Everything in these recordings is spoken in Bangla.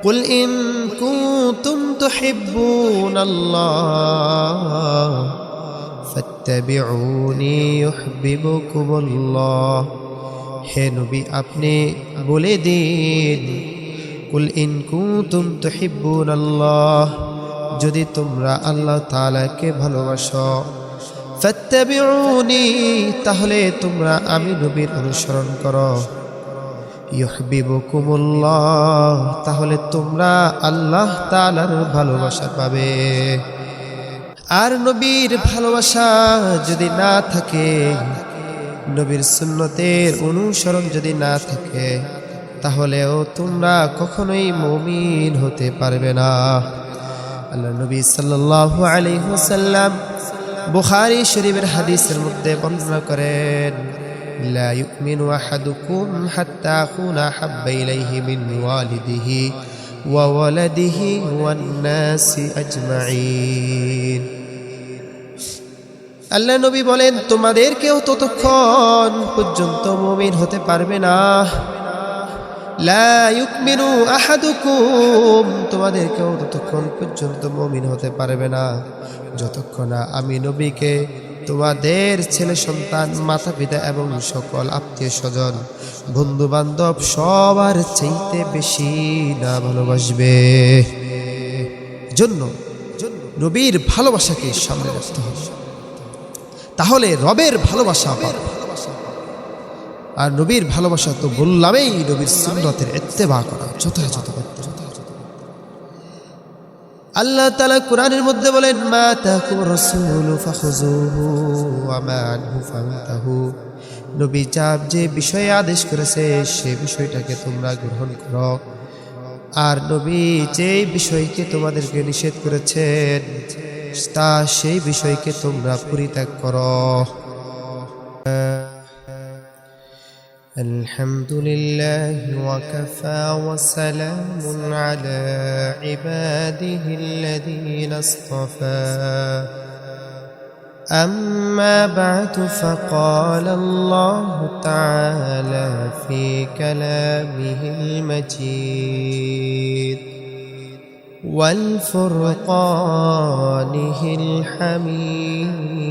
قل إن كنتم تحبون الله فاتبعوني يحببكم الله হে নবী আপনি বলে দিন কুল ইন কুতুম তুহিব্বুন আল্লাহ যদি তোমরা আল্লাহ তাআলাকে ভালোবাসো ফাত্তাবিউনি তাহলে তোমরা আমি নবীর অনুসরণ করো ইউহিব্বুকুমুল্লাহ, তাহলে তোমরা আল্লাহ তাআলার ভালোবাসা পাবে। আর নবীর ভালোবাসা যদি না থাকে, নবীর সুন্নতের অনুসরণ যদি না থাকে, তাহলেও তোমরা কখনোই মমিন হতে পারবে না। আল্লাহ নবী সাল্লাল্লাহু আলাইহি ওয়াসাল্লাম বুখারী শরীফের হাদিসের মধ্যে বর্ণনা করেন আহাদুকুম হাত্তা আকুনা হাব্বা ইলাইহি মিন ওয়ালিদিহি ওয়া ওয়ালাদিহি ওয়ান নাসি আজমাইন আল্লাহ নবী বলেন, তোমাদের কেউ ততক্ষণ পর্যন্ত মমিন হতে পারবে না। লা ইউকমিনু আহাদুকুম, তোমাদের কেউ ততক্ষণ পর্যন্ত মমিন হতে পারবে না। যতক্ষণ না আমি নবীকে তোমাদের ছেলে সন্তান মাতা পিতা এবং সকল আত্মীয় স্বজন বন্ধু বান্ধব সবার চাইতে বেশি না ভালোবাসবে। জন্য নবীর ভালোবাসাকে সামনে রাখতে হবে। তাহলে রবের ভালোবাসা আর নবীর ভালোবাসা তো বললামই, নবীর সুন্নতের এত্তেবা করা যথাযথ। করতে আল্লাহ তালা কোরআনের মধ্যে বলেন, মা তাকুম রাসূল নবী চাপ যে বিষয়ে আদেশ করেছে, সে বিষয়টাকে তোমরা গ্রহণ করো। আর নবী যে বিষয়কে তোমাদেরকে নিষেধ করেছেন, তা সেই বিষয়কে তোমরা পরিত্যাগ করো। الحمد لله وكفى وسلام على عباده الذين اصطفى. أما بعد فقال الله تعالى في كلامه المجيد والفرقانه الحميد.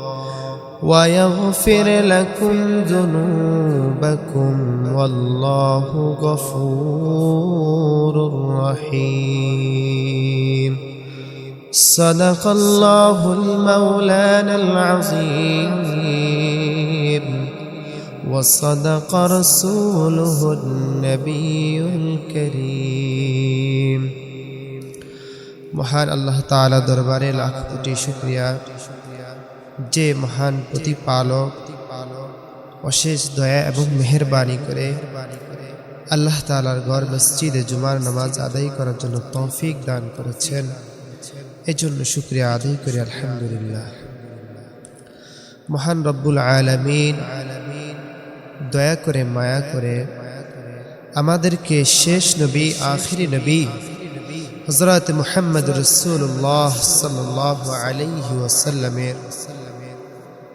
ويغفر لكم ذنوبكم والله غفور رحيم صدق الله المولانا العظيم وصدق رسوله النبي الكريم মহান আল্লাহ তাআলা দরবারে লাখ কোটি শুকরিয়া যে মহান প্রতিপালক, অশেষ দয়া এবং মেহরবানি করে আল্লাহ তালার গড় মসজিদে জুমার নামাজ আদায় করার জন্য তৌফিক দান করেছেন। এজন্য শুক্রিয়া আদায় করি, আলহামদুলিল্লাহ। মহান রব্বুল আলমিন, দয়া করে, মায়া করে আমাদেরকে শেষ নবী, আখিরি নবী হজরত মুহাম্মদ রসুল্লাহ সাল্লাহ আলাইহি ওয়াসাল্লামের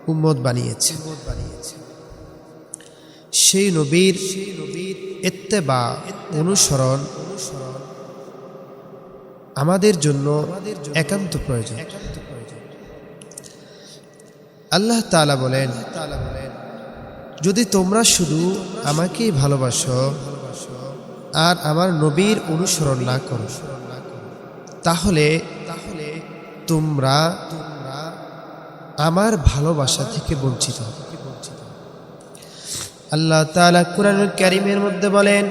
উম্মত বানিয়েছে। সেই নবীর এত্তেবা অনুসরণ আমাদের জন্য একান্ত প্রয়োজন। আল্লাহ তালা বলেন, যদি তোমরা শুধু আমাকেই ভালোবাসো আর আমার নবীর অনুসরণ না করো তাহলে তাহলে তোমরা আমার ভালোবাসা থেকে বঞ্চিত। আল্লাহ তালা কুরআনুল কারীমের মধ্যে বলেন,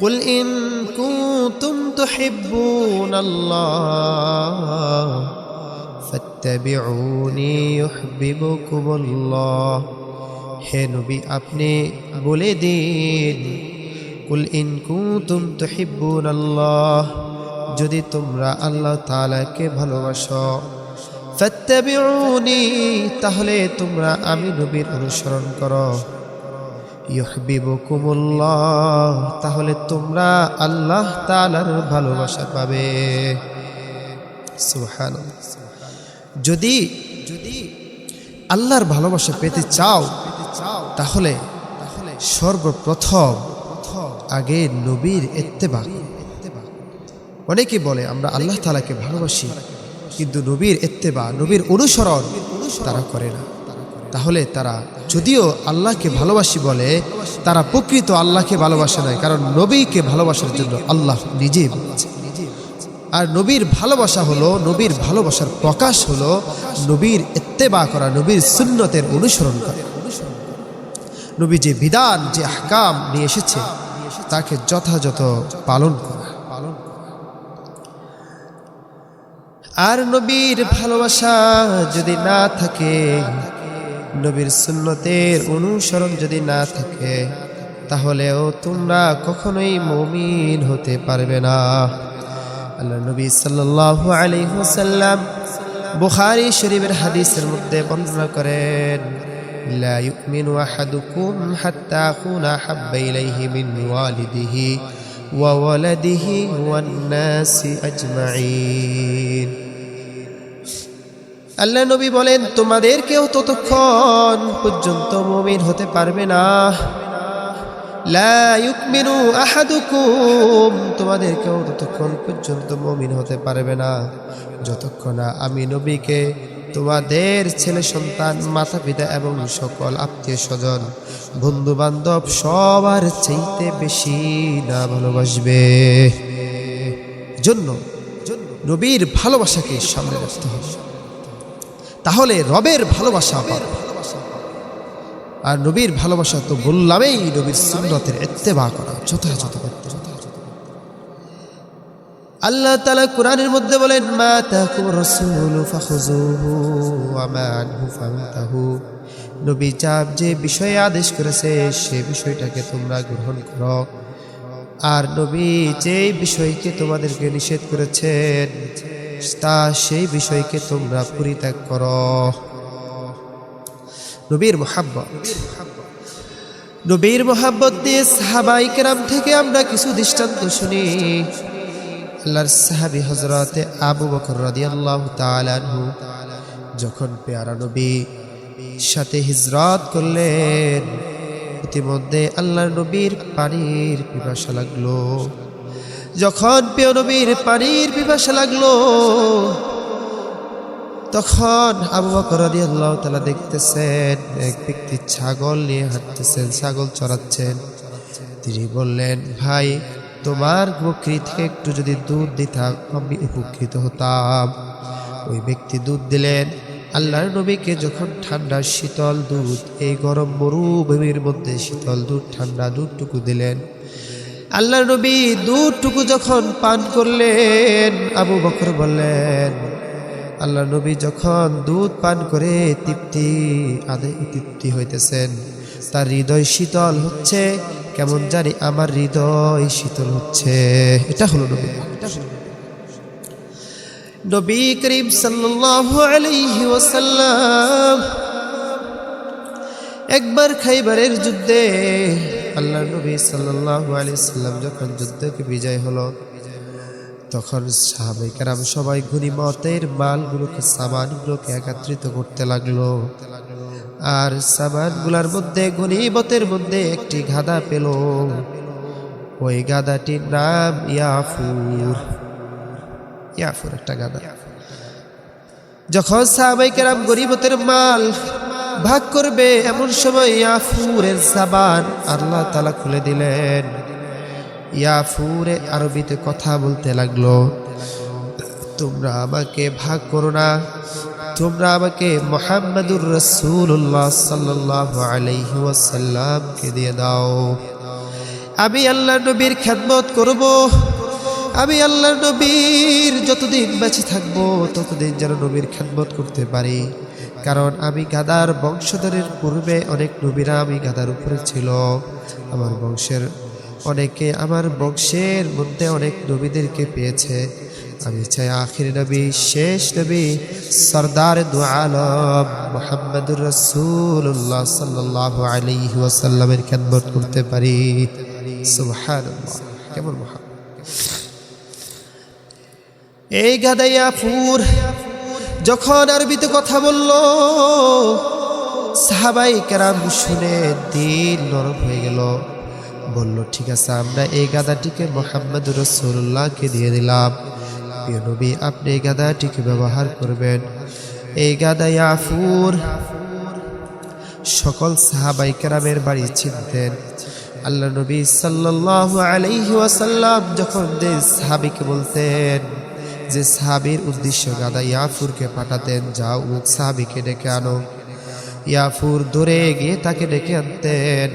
কুল ইন কুনতুম তুহিব্বুনাল্লাহ ফাত্তাবিউনি ইউহিব্বুকুমুল্লাহ। হে নবী, আপনি বলে দিন, কুল ইন কুতুম তুহিব্বুন আল্লাহ, যদি তোমরা আল্লাহ তাআলাকে ভালোবাসো তাহলে তোমরা আমি নবীর অনুসরণ করো। ইউহিব্বুকুমুল্লাহ তাহলে তোমরা আল্লাহ তাআলার ভালোবাসা পাবে। সুবহানাল্লাহ। যদি যদি আল্লাহর ভালোবাসা পেতে চাও, তাহলে তাহলে সর্বপ্রথম আগে নবীর এত্তেবা অনেকে বলে, আমরা আল্লাহ তালাকে ভালোবাসি কিন্তু নবীর এত্তেবা নবীর অনুসরণ তারা করে না। তাহলে তারা, যদিও আল্লাহকে ভালোবাসি বলে, তারা প্রকৃত আল্লাহকে ভালোবাসে না কারণ নবীকে ভালোবাসার জন্য আল্লাহ নিজেই আর নবীর ভালোবাসা হলো, নবীর ভালোবাসার প্রকাশ হলো নবীর এত্তেবা করা, নবীর সুন্নতের অনুসরণ করা। নবী যে বিধান, যে আহকাম নিয়ে এসেছে, তাকে যথাযথ পালন করা। আর নবীর ভালোবাসা যদি না থাকে, নবীর সুন্নতের অনুসরণ যদি না থাকে, তাহলেও তোমরা কখনোই মমিন হতে পারবে না। আল্লাহ নবী সাল্লাল্লাহু আলাইহি ওয়াসাল্লাম বুখারী শরীফের হাদিসের মধ্যে বর্ণনা করেন ওয়া ওয়ালাদিহি ওয়ান নাসি আজমাইন আল্লাহ নবী বলেন তোমাদের কেউ ততক্ষণ পর্যন্ত মমিন হতে পারবে না। লা ইউকমিনু আহাদুকুম তোমাদের কেউ ততক্ষণ পর্যন্ত মমিন হতে পারবে না। যতক্ষণ আমি নবীকে, তোমাদের ছেলে সন্তান মাতা পিতা এবং সকল আত্মীয় স্বজন বন্ধু বান্ধব সবার চাইতে বেশি না ভালোবাসবে। জন্য নবীর ভালোবাসাকে সামনে রাখতে হবে। তাহলে রবের ভালোবাসা পাবে। আর নবীর ভালোবাসা তো বললামই, নবীর সুন্নতের এত্তেবা করা যথাযথ। করতে আল্লাহ তালা কোরআনের মধ্যে বলেন, মা তাকুম রাসূল মা আনহু ফান্তাহু। নবী চাপ যে বিষয়ে আদেশ করেছে, সে বিষয়টাকে তোমরা গ্রহণ করো। আর নবী যে বিষয়কে তোমাদেরকে নিষেধ করেছেন তা সেই বিষয়কে তোমরা পরিত্যাগ কর। নবীর মোহাব্বত। নবীর মোহাব্বত দিয়ে সাহাবাই কেরাম থেকে আমরা কিছু দৃষ্টান্ত শুনি। আল্লাহর সাহাবি হজরতে আবু বকর রাদিয়াল্লাহু তাআলা আনহু যখন পেয়ারা নবী সাথে হিজরত করলেন, ইতিমধ্যে আল্লাহ নবীর পানির পিপাসা লাগল। যখন পেয় নবীর পানির পিপাসা লাগল, তখন আবু বকর রাদিয়াল্লাহু তাআলা দেখতেছেন, এক ব্যক্তি ছাগল নিয়ে হাঁটতেছেন, ছাগল চড়াচ্ছেন। তিনি বললেন, ভাই, তোমার বকরি থেকে একটু যদি দুধ দিতাম, আমি উপকৃত হতাম। ওই ব্যক্তি দুধ দিলেন। আল্লাহর নবীকে যখন ঠান্ডা শীতল দুধ, এই গরম মরুভূমির মধ্যে শীতল দুধ, ঠান্ডা দুধটুকু দিলেন। আল্লাহর নবী দুধটুকু যখন পান করলেন, আবু বকর বললেন আল্লাহ নবী যখন দুধ পান করে তৃপ্তি, আদে তৃপ্তি হইতেছেন। তার হৃদয় শীতল হচ্ছে, কেমন জানি আমার হৃদয় শীতল হচ্ছে। এটা হলো নবী। নবী করিম ওয়াসাল্লাম একবার খাইবারের যুদ্ধে আল্লাহ নবী সাল্লাল্লাহু আলাইহি সাল্লাম যখন যুদ্ধকে বিজয় হলো, তখন সাহাবাই কারাম সবাই গনিমতের মালগুলোকে, সামানগুলোকে একত্রিত করতে লাগল। আর সামানগুলোর মধ্যে গনিমতের মধ্যে একটি গাদা পেল। ওই গাদাটির নাম ইয়াফুর। ইয়াফুর একটা গাদা যখন সাহাবাই কারাম গরিবতের মাল ভাগ করবে এমন সময় ইয়াফুরের সাবান আল্লাহ তালা খুলে দিলেন। ইয়াফুরে আরবিতে কথা বলতে লাগল, তোমরা আমাকে ভাগ করো না। তোমরা আমাকে মোহাম্মদুর রসুল্লাহ ওয়াসাল্লামকে দিয়ে দাও। আমি আল্লাহ নবীর খ্যাতমত করব। আমি আল্লাহ নবীর যতদিন বেঁচে থাকব, ততদিন যেন নবীর খ্যাতমত করতে পারি। কারণ আমি গাদার বংশধরের পূর্বে অনেক নবীরা আমি গাদার উপরে ছিল। আমার বংশের অনেকে আমার বংশের মধ্যে অনেক নবীদেরকে পেয়েছে। আমি চাই আখির নবী, শেষ নবী, সর্দার দু আলম মোহাম্মদুর রসুল্লাহ সাল্লাহ আলাইহি ওয়াসাল্লামের খেদমত করতে পারি। কেমন এই গাদাইয়া ফুর যখন আরবিতে কথা বলল, সাহাবাই কেরাম শুনে দিল নরম হয়ে গেল। বলল, ঠিক আছে, আমরা এই গাদাটিকে মোহাম্মদ রসুল্লাহকে দিয়ে দিলাম। নবী, আপনি এই গাদাটিকে ব্যবহার করবেন। এই গাদা ইয়াফুর সকল সাহাবাই কেরামের বাড়ি চিনতেন। আল্লাহ নবী সাল্লাল্লাহু আলাইহি যখন যে সাহাবিকে বলতেন যে সাহাবির উদ্দেশ্য গাদা ইয়াফুরকে পাঠাতেন যাও ও সাহাবিকে ডেকে আনো। ইয়াফুর দূরে গিয়ে তাকে ডেকে আনতেন।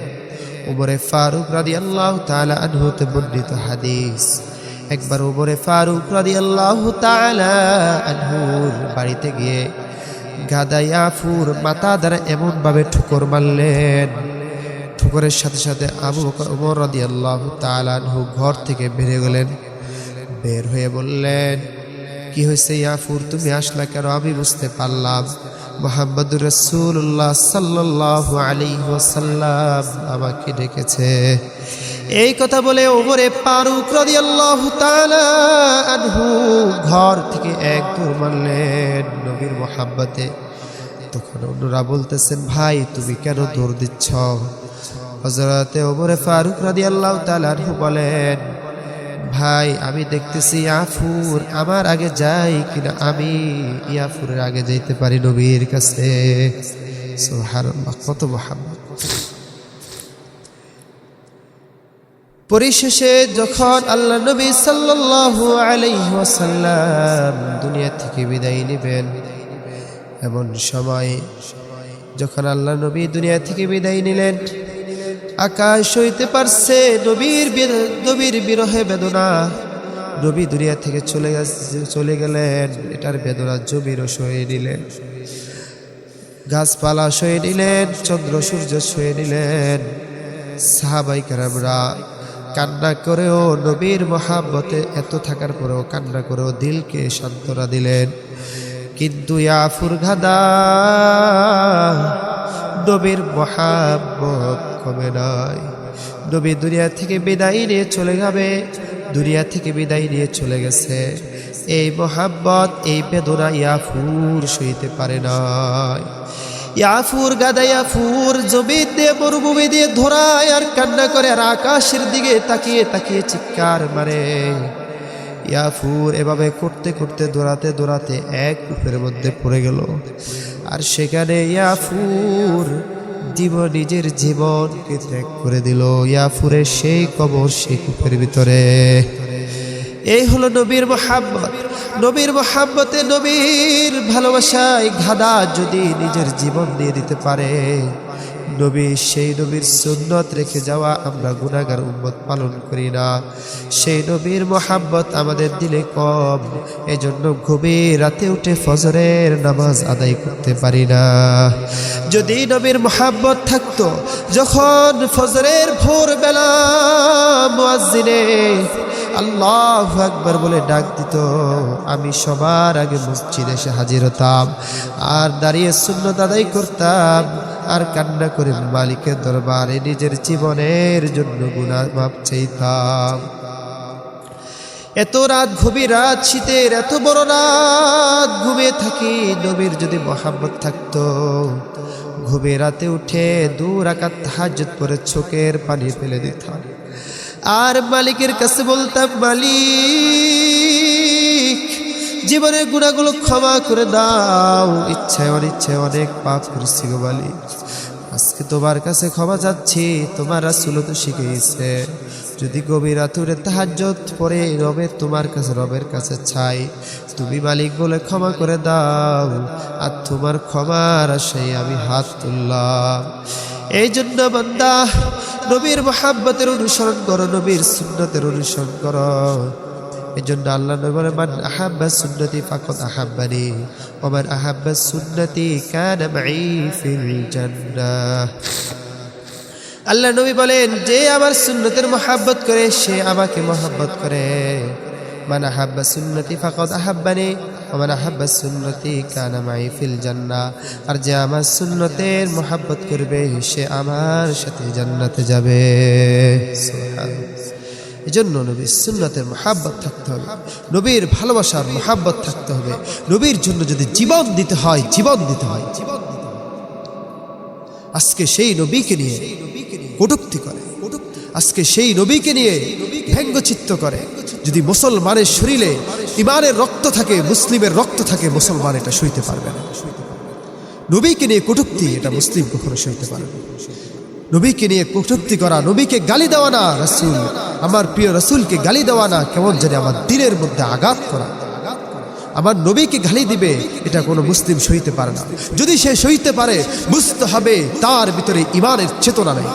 উমরে ফারুক রাদি আল্লাহ তালা আনহুতে বর্ণিত হাদিস। একবার উমরে ফারুক রাদি আল্লাহ তালা আনহুর বাড়িতে গিয়ে গাদা ইয়াফুর মাথা দ্বারা এমনভাবে ঠুকর মারলেন। ঠুকরের সাথে সাথে আবু উমর রাদি আল্লাহ তালানহু ঘর থেকে বেরিয়ে গেলেন। বের হয়ে বললেন কি হয়েছে ইয়াফুর? তুমি আসলা কেন? আমি বুঝতে পারলাম। মোহাম্মদুর রসুল্লাহ সাল্লাহ আলী ওসাল্লাম আমাকে ডেকেছে। এই কথা বলে ওমরে পারুক ঘর থেকে এক দৌড় মারলেন নবীর মোহাব্বতে। তখন অন্যরা বলতেছেন ভাই, তুমি কেন দৌড় দিচ্ছ? হজরতে ওমরে ফারুক রাদিয়াল্লাহু তাআলা আনহু বলেন ভাই, আমি দেখতেছি ইয়াফুর, আমার আগে যাই কিনা আমি ইয়াফুরের আগে যাইতে পারি নবীর কাছে। কত মোহাম্মদ পরিশেষে যখন আল্লাহ নবী সাল্লাল্লাহু আলাইহি ওয়াসাল্লাম দুনিয়া থেকে বিদায় নেবেন, এমন সময় যখন আল্লাহ নবী দুনিয়া থেকে বিদায় নিলেন আকাশ হইতে পারছে নবীর বির- নবীর বিরহে বেদনা। নবী দুনিয়া থেকে চলে চলে গেলেন। এটার বেদনা জমিরও সয়ে নিলেন। গাছপালা সয়ে নিলেন, চন্দ্র সূর্য সয়ে নিলেন। সাহাবাই কারামরা কান্না করেও নবীর মহাব্বতে এত থাকার পরেও কান্না করেও দিলকে সান্ত্বনা দিলেন। কিন্তু ইয়াফুর গাদা নবীর মহাব্বত কমে নাই। নবী দুনিয়া থেকে বিদায় নিয়ে চলে যাবে, দুনিয়া থেকে বিদায় নিয়ে চলে গেছে। এই মহাব্বত, এই বেদনা ইয়াফুর সইতে পারে নাই। ইয়াফুর গাদা ইয়াফুর জমি দিয়ে মরুভূমি দিয়ে ধরায় আর কান্না করে আর আকাশের দিকে তাকিয়ে তাকিয়ে চিৎকার মারে। ইয়াফুর এভাবে করতে করতে, দৌড়াতে দৌড়াতে এক কূপের মধ্যে পড়ে গেল। আর সেখানে ইয়াফুর জীব নিজের জীবনকে ত্যাগ করে দিল। ইয়াফুরের সেই কবর সেই কূপের ভিতরে। এই হলো নবীর মোহাব্বত। নবীর মোহাম্মতে নবীর ভালোবাসায় ঘাদা যদি নিজের জীবন দিয়ে দিতে পারে। নবী, সেই নবীর সুন্নত রেখে যাওয়া আমরা গুনাগার উম্মত পালন করি না। সেই নবীর মোহাব্বত আমাদের দিলে কম, এজন্য গভীর রাতে উঠে ফজরের নামাজ আদায় করতে পারি না। যদি নবীর মোহাব্বত থাকতো, যখন ফজরের ভোরবেলা মুয়াজ্জিনে আল্লাহ একবার বলে ডাক দিত, আমি সবার আগে মসজিদে এসে হাজির হতাম। আর দাঁড়িয়ে শূন্য আদায় করতাম আর কান্না করে মালিকের দরবারে, নিজের জীবনের জন্য গুণা মাপ চাইতাম। এত রাত গভীর রাত, শীতের এত বড় রাত, ঘুমিয়ে থাকি, নবীর যদি মহাব্বত থাকতো। ঘুমিয়ে রাতে উঠে দু রাকাত হাজত পরে চোখের পানি ফেলে দিতাম। আর মালিকের কাছে বলতাম, মালিক জীবনের গুণাগুলো ক্ষমা করে দাও। ইচ্ছায় অনিচ্ছায় অনেক পাপ করেছি গো আজকে তোমার কাছে ক্ষমা চাচ্ছি, তোমার রাসুল তো শিখেছে যদি গভীর রাতুরে তাহাজ্জত পরে রবে তোমার কাছে, রবের কাছে ছাই তুমি মালিক বলে ক্ষমা করে দাও, আর তোমার ক্ষমার আশায় আমি হাত তুললাম। এই জন্য বান্দা, নবীর মহাব্বতের অনুসরণ করো, নবীর সুন্নতের অনুসরণ করো। এই জন্য আল্লাহ নবী বলে মান আহাব্বা সুন্নতি ফাকাদ আহাব্বানি, ওয়া মান আহাব্বা সুন্নতি কানা মাই ফিল জান্নাহ। আল্লাহ নবী বলেন, যে আমার সুন্নতের মহাব্বত করে, সে আমাকে মহাব্বত করে। মানে আহাব্বা সুন্নতি ফাকদ আহাব্বানি আমার আহাব্বা সুন্নতি কানা মাই ফিল জান্না আর যে আমার সুন্নতের মহাব্বত করবে, সে আমার সাথে জান্নাতে যাবে। এজন্য নবীর সুন্নতের মহাব্বত থাকতে হবে। নবীর ভালোবাসার মহাব্বত থাকতে হবে। নবীর জন্য যদি জীবন দিতে হয়, জীবন দিতে হয়। জীবন দিতে হয়। আজকে সেই নবীকে নিয়ে কটুক্তি করে। আজকে সেই নবীকে নিয়ে ব্যঙ্গচিত্ত করে। যদি মুসলমানের শরীরে ইমানের রক্ত থাকে, মুসলিমের রক্ত থাকে, মুসলমান এটা সইতে পারবে না। নবীকে নিয়ে কটুক্তি, এটা মুসলিম কখনো সইতে পারবে না। নবীকে নিয়ে কটুক্তি করা, নবীকে গালি দেওয়া না, রসুল, আমার প্রিয় রসুলকে গালি দেওয়া না, কেমন জানি আমার দিনের মধ্যে আঘাত করা। আমার নবীকে গালি দিবে, এটা কোনো মুসলিম সইতে পারে না। যদি সে সইতে পারে বুঝতে হবে তার ভিতরে ইমানের চেতনা নেই।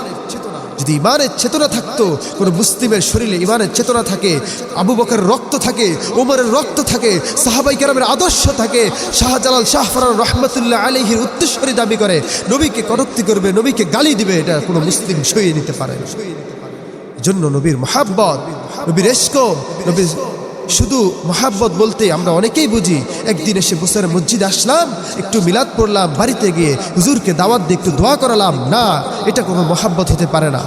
যদি ইমানের চেতনা থাকতো, কোনো মুসলিমের শরীরে ইমানের চেতনা থাকে, আবু বকের রক্ত থাকে ওমরের রক্ত থাকে, সাহাবাই কেরামের আদর্শ থাকে, শাহজালাল শাহফরান রহমতুল্লাহ আলহির উত্তেশ্বরী দাবি করে, নবীকে কটক্তি করবে, নবীকে গালি দিবে, এটা কোনো মুসলিম সইয়ে নিতে পারে জন্য নবীর মহাব্বত, নবীর এস্ক নবীর শুধু মহাব্বত বলতে আমরা অনেকেই বুঝি। একদিন এসে বুসের মসজিদ আসলাম, একটু মিলাদ পড়লাম, বাড়িতে গিয়ে হুজুরকে দাওয়াত দিয়ে একটু দোয়া করালাম। না, এটা কোনো মহাব্বত হতে পারে না।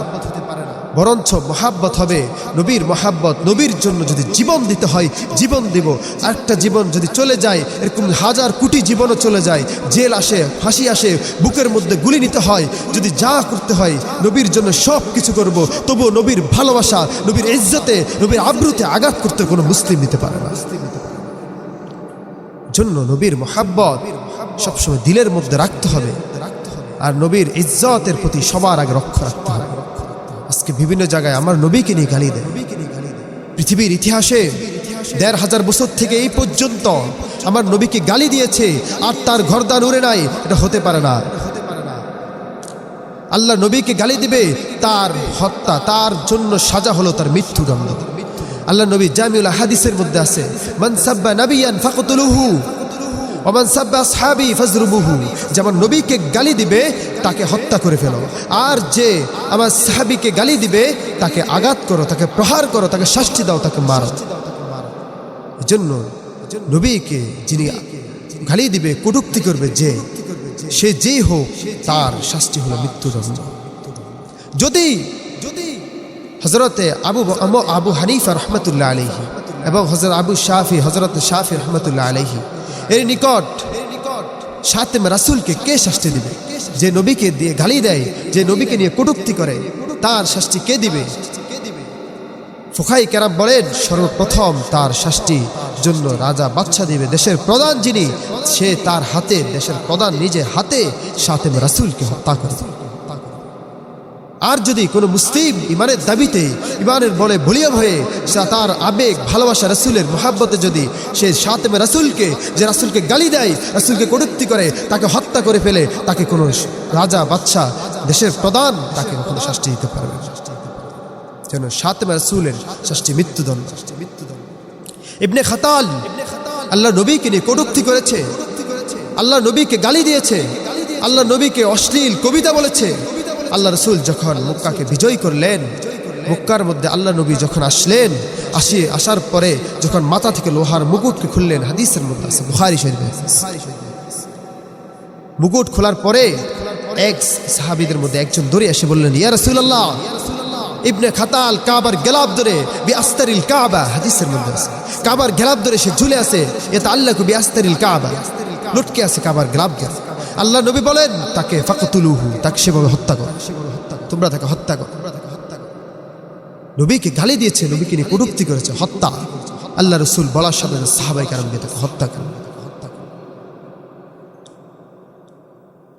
বরঞ্চ মহাব্বত হবে। নবীর মহাব্বত, নবীর জন্য যদি জীবন দিতে হয়, জীবন দিব। একটা জীবন যদি চলে যায়, এরকম হাজার কোটি জীবনও চলে যায়। জেল আসে, ফাঁসি আসে, বুকের মধ্যে গুলি নিতে হয়। যদি যা করতে হয়, নবীর জন্য সব কিছু করব। তবুও নবীর ভালোবাসা, নবীর ইজ্জতে, নবীর আব্রুতে আঘাত করতে কোনো মুসলিম নিতে পারে না। জন্য নবীর মহাব্বত সবসময় দিলের মধ্যে রাখতে হবে। আর নবীর ইজ্জতের প্রতি সবার আগে রক্ষা রাখতে হবে। আজকে বিভিন্ন জায়গায় আমার নবীকে নিয়ে গালি দেয়। পৃথিবীর ইতিহাসে দেড় হাজার বছর থেকে এই পর্যন্ত আমার নবীকে গালি দিয়েছে আর তার ঘরদান উড়ে নাই, এটা হতে পারে না। আল্লাহ নবীকে গালি দিবে, তার হত্যা, তার জন্য সাজা হলো তার মৃত্যুদণ্ড। আল্লাহ নবী জামিউল হাদিসের মধ্যে আছে, মান সাব্বা ফাকতুলুহু সাব্বা যেমন নবীকে গালি দিবে, তাকে হত্যা করে ফেলো। আর যে আমার সাহাবিকে গালি দিবে, তাকে আঘাত করো, তাকে প্রহার করো, তাকে শাস্তি দাও, তাকে মারো। জন্য নবীকে যিনি গালি দিবে, কটুক্তি করবে যে, সে যেই হোক, তার শাস্তি হলো মৃত্যুদণ্ড। যদি যদি হজরতে আবু আবু হানিফা রহমতুল্লাহ আলহি এবং হজরত আবু শাফি হজরত শাফি রহমতুল্লাহ আলহি এর নিকট সাতেম রাসুলকে কে শাস্তি দিবে? যে নবীকে দিয়ে গালি দেয়, যে নবীকে নিয়ে কটুক্তি করে, তার শাস্তি কে দিবে? ফোখাই কেরাম বলেন, সর্বপ্রথম তার শাস্তি জন্য রাজা বাচ্চা দিবে দেশের প্রধান যিনি, সে তার হাতে, দেশের প্রধান নিজের হাতে সাতেম রাসুলকে হত্যা করে। আর যদি কোনো মুসলিম ইমানের দাবিতে ইমানের বলে বলিয়াম হয়ে, সে তার আবেগ, ভালোবাসা রাসুলের মহাব্বতে যদি সে সাতেমে রাসুলকে, যে রাসুলকে গালি দেয়, রাসুলকে কটুক্তি করে, তাকে হত্যা করে ফেলে, তাকে কোনো রাজা বাচ্চা দেশের প্রধান তাকে কখনো শাস্তি দিতে পারবে। যেন সাতেমে রাসুলের শাস্তি মৃত্যুদণ্ড ইবনে খাতাল আল্লাহ নবীকে নিয়ে কটুক্তি করেছে আল্লাহ নবীকে গালি দিয়েছে আল্লাহ নবীকে অশ্লীল কবিতা বলেছে আল্লাহ রসুল যখন মক্কাকে বিজয় করলেন, মক্কার মধ্যে আল্লাহ নবী যখন আসলেন, আসি, আসার পরে যখন মাথা থেকে লোহার মুকুটকে খুললেন, হাদিসের মধ্যে আছে, বুখারি শরীফে। মুকুট খোলার পরে এক সাহাবিদের মধ্যে একজন দৌড়ে এসে বললেন, ইয়া রাসূলুল্লাহ, ইবনে খাতাল কাবার গেলাব ধরে বি আস্তারিল কাবা হাদিসের মধ্যে আছে কাবার গেলাব ধরে সে ঝুলে আছে এটা আল্লাহ বি আস্তারিল কাবা লুটকে আছে কাবার গেলাব ধরে আল্লাহ নবী বলেন, তাকে ফাকতুলুহু, তাকে সেভাবে হত্যা করো। তোমরা তাকে হত্যা করো। নবীকে গালি দিয়েছে, নবীকে নিয়ে কটুক্তি করেছে, হত্যা। আল্লাহ রসুল বলার সাথে সাহাবাই কারণ দিয়ে তাকে হত্যা করেন।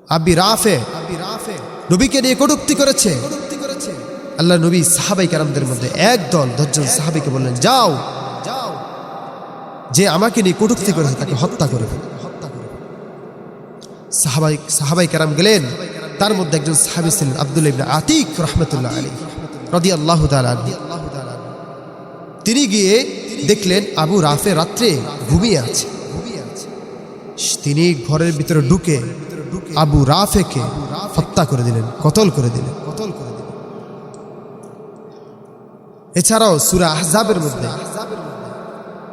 আবি রাফে নবীকে নিয়ে কটুক্তি করেছে। আল্লাহ নবী সাহাবাই কারামদের মধ্যে একদল দশজন সাহাবিকে বললেন, যাও। যে আমাকে নিয়ে কটুক্তি করেছে, তাকে হত্যা করে। সাহাবাই সাহাবাই কারাম গেলেন। তার মধ্যে একজন সাহাবি ছিলেন আব্দুল ইবনে আতিক রহমতুল্লাহ আলী রদি আল্লাহ তিনি গিয়ে দেখলেন আবু রাফে রাত্রে ঘুমিয়ে আছে। তিনি ঘরের ভিতরে ঢুকে আবু রাফেকে হত্যা করে দিলেন কতল করে দিলেন, কতল করে দিলেন। এছাড়াও সুরা আহজাবের মধ্যে,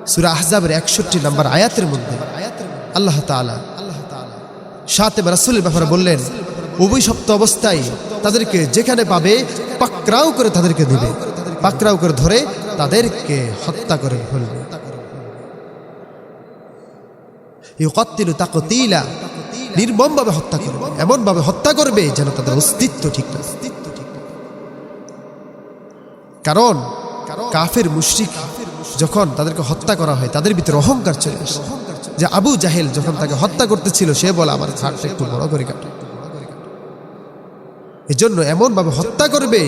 সুরা আহজাবের একষট্টি নম্বর আয়াতের মধ্যে আল্লাহ তাআলা সাথে রাসুলের ব্যাপারে বললেন, অভিশপ্ত অবস্থায় তাদেরকে যেখানে পাবে পাকরাও করে তাদেরকে দিবে। পাকরাও করে ধরে তাদেরকে হত্যা করে ফেলবে। নির্মমভাবে হত্যা করবে, এমনভাবে হত্যা করবে যেন তাদের অস্তিত্ব ঠিক না। কারণ কাফের মুশরিক যখন তাদেরকে হত্যা করা হয়, তাদের ভিতরে অহংকার চলে আসে। যে আবু জাহেল যখন তাকে হত্যা করতেছিল, সে বলে, আমার ঘাটটা একটু বড় করে কাটে। এজন্য এমনভাবে হত্যা করবে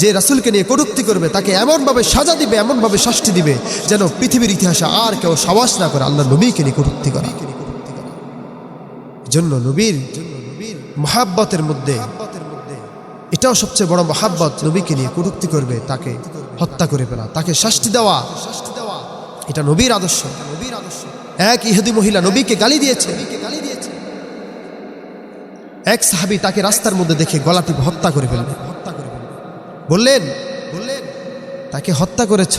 যে রাসূলকে নিয়ে কটুক্তি করবে, তাকে এমনভাবে সাজা দিবে, এমনভাবে শাস্তি দিবে, যেন পৃথিবীর ইতিহাসে আর কেউ সাবাস না করে আল্লাহ নবীকে নিয়ে কটুক্তি করে। জন্য নবীর মহাব্বতের মধ্যে এটাও সবচেয়ে বড় মহাব্বত, নবীকে নিয়ে কটুক্তি করবে, তাকে হত্যা করে ফেলা, তাকে শাস্তি দেওয়া। এটা নবীর আদর্শ নবীর আদর্শ। এক ইহুদি মহিলা নবীকে গালি দিয়েছে। এক সাহাবী তাকে রাস্তার মধ্যে দেখে গলা টিপে হত্যা করে ফেলবে বললেন বললেন তাকে হত্যা করেছ?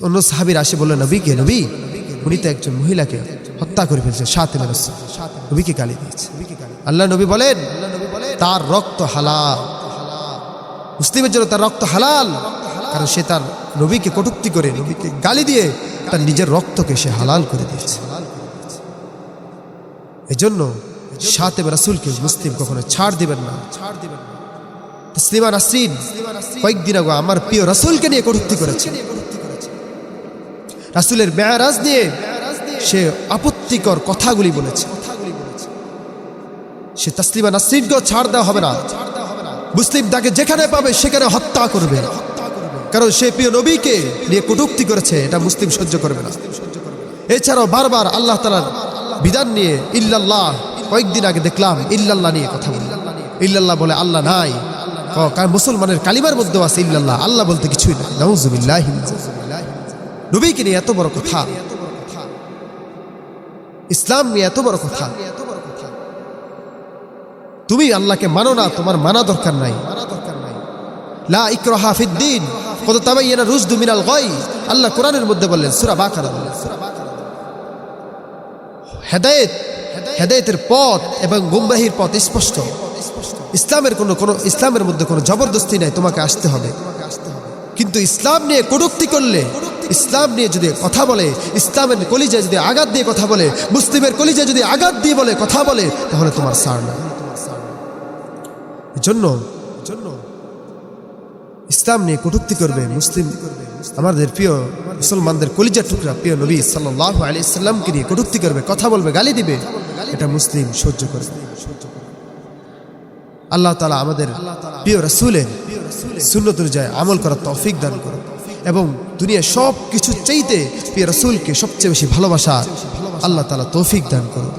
অন্য সাহাবীর আসে বললেন, নবীকে, নবী, উনি তো একজন মহিলাকে হত্যা করে ফেলছে, সাথে নবীকে গালি দিয়েছে। আল্লাহ নবী বলেন, তার রক্ত হালাল। মুসলিমের জন্য তার রক্ত হালাল। কারণ সে তার নবীকে কটুক্তি করে নবীকে গালি দিয়ে তার নিজের রক্তকে সে হালাল করে দিয়েছে। এজন্য সাথে রাসুলকে মুসলিম কখনো ছাড় দিবেন না। ছাড় দিবেন না কয়েকদিন আগে আমার প্রিয় রাসুলকে নিয়ে কটুক্তি করেছে। রাসুলের মেয়ারাজ নিয়ে সে আপত্তিকর কথাগুলি বলেছে। সে তসলিমা নাসরিনকেও ছাড় দেওয়া হবে না। মুসলিম তাকে যেখানে পাবে সেখানে হত্যা করবে। কারণ সে প্রিয় নবীকে নিয়ে কটুক্তি করেছে, এটা মুসলিম সহ্য করবে না। এছাড়াও বারবার আল্লাহ তালার বিধান নিয়ে ইল্লাল্লাহ, কয়েকদিন আগে দেখলাম ইল্লাল্লাহ নিয়ে কথা বলি। ইল্লাল্লাহ বলে, আল্লাহ নাই। মুসলমানের কালিমার মধ্যেও আছে ইল্লাল্লাহ? আল্লাহ বলতে কিছুই না নাউজুবিল্লাহ নবীকে নিয়ে এত বড় কথা। ইসলাম নিয়ে এত বড় কথা। তুমি আল্লাহকে মানো না, তোমার মানা দরকার নাই। লা ইকরাহা ফিদ্দিন কত তাবাইয়ানা রুজদু মিনাল গাই আল্লাহ কোরআনের মধ্যে বললেন, সুরা বাকারা বললেন। হেদায়েত, হেদায়েতের পথ এবং গুমরাহির পথ স্পষ্ট। ইসলামের কোনো কোনো, ইসলামের মধ্যে কোনো জবরদস্তি নাই, তোমাকে আসতে হবে। কিন্তু ইসলাম নিয়ে কটুক্তি করলে, ইসলাম নিয়ে যদি কথা বলে, ইসলামের কলিজায় যদি আঘাত দিয়ে কথা বলে, মুসলিমের কলিজায় যদি আঘাত দিয়ে বলে, কথা বলে, তাহলে তোমার সার না জন্য জন্য ইসলাম নিয়ে কটুক্তি করবে মুসলিম আমাদের প্রিয় মুসলমানদের কলিজার টুকরা প্রিয় নবী সাল্লাহ আলি ইসলামকে নিয়ে কটুক্তি করবে, কথা বলবে, গালি দিবে, এটা মুসলিম সহ্য করবে। আল্লাহ তালা আমাদের প্রিয় রাসুলের সুন্নত অনুযায়ী আমল করার তৌফিক দান করো এবং দুনিয়ার সব কিছু চাইতে প্রিয় রাসুলকে সবচেয়ে বেশি ভালোবাসা আল্লাহ তালা তৌফিক দান করো